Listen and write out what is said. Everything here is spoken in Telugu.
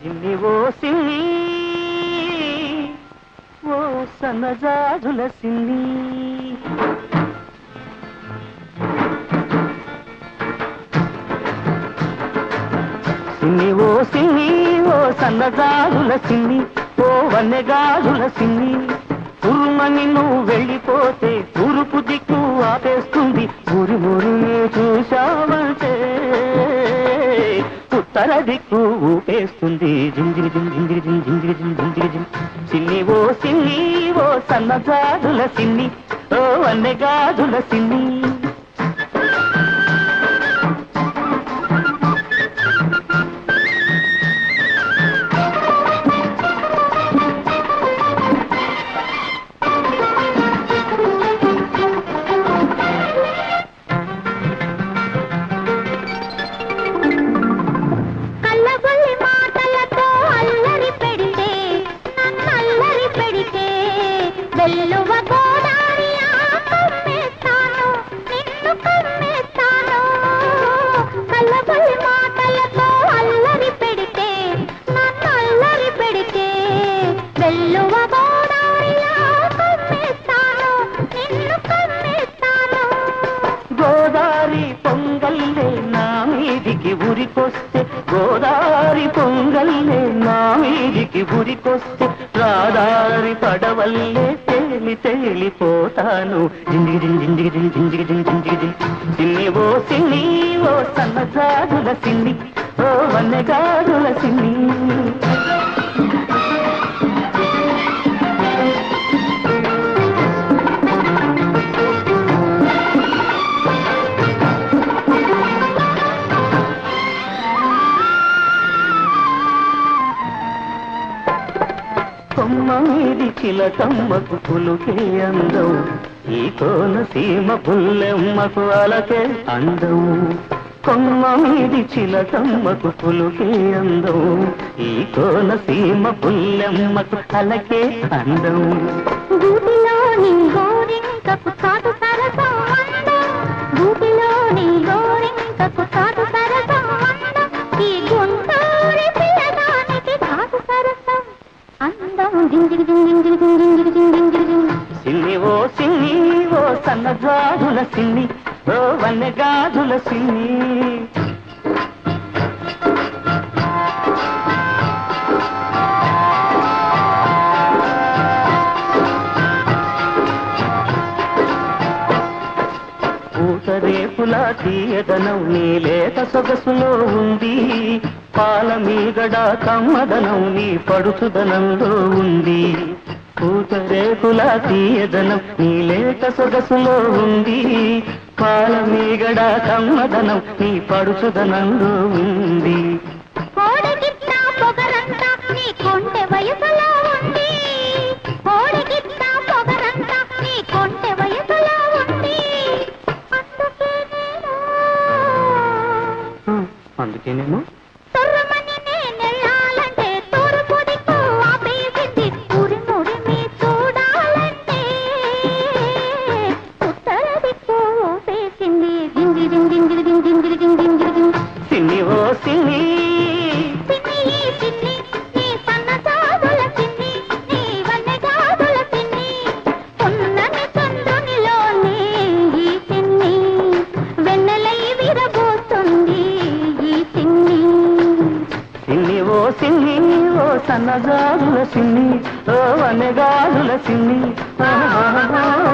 సిమ్మి ఓ ఓ సన్నజాజుల సిన్ని. సిన్ని ఓ సిన్ని ఓ సన్నజాజుల సిన్ని ఓ వన్నెగాజుల సిన్ని. ఉరుమని నువ్వు వెళ్ళిపోతే తూర్పు దిక్కు ఆపేస్తుంది. ఊరి ఊరి చూశావంటే చేస్తుంది జింజిరి జిం జింజిరి జిం జింజిరి జిం జింజిరి జిం సిన్ని ఓ సిన్ని ఓ సన్నజాజుల సిన్ని ఓ వన్నెగాజుల సిన్ని మీదికి గోదారి పొంగల్లే నా మీదికి ఉరికొస్తే రాదారి పడవల్లే తేలి తేలిపోతాను. జింజిగి జిం జింజిగి జిం సిన్ని ఓ సిన్ని ఓ సన్నజాజుల సిన్ని ఓ వన్నెగాజుల సిన్ని. కొమ్మ మీది చిలకమ్మకు పులుకే అందం. ఈ కోన సీమ పుల్లెమ్మకు అలకే అందం. కొమ్మ మీది చిలకమ్మకు పులుకే అందం. ఈ కోన సీమ పుల్లెమ్మకు అలకే అందం. సిన్ని ఓ సిన్ని ఓ సన్నజాజుల సిన్ని ఓ వన్నెగాజుల సిన్ని. పూతరేపుల తీయదనం నీ లేత సొగసులో ఉంది. పాల మీగడ కమ్మదనం నీ పడుచుదనంలో ఉంది. పూతరేపుల తీయదనం నీ లేత సొగసులో ఉంది. పాల మీగడ కమ్మదనం నీ పడుచుదనంలో ఉంది. పొగరంతా సిన్ని ఓ సిన్ని ఓ సన్నజాజుల సిన్ని ఓ వన్నెగాజుల సిన్ని. ఆహా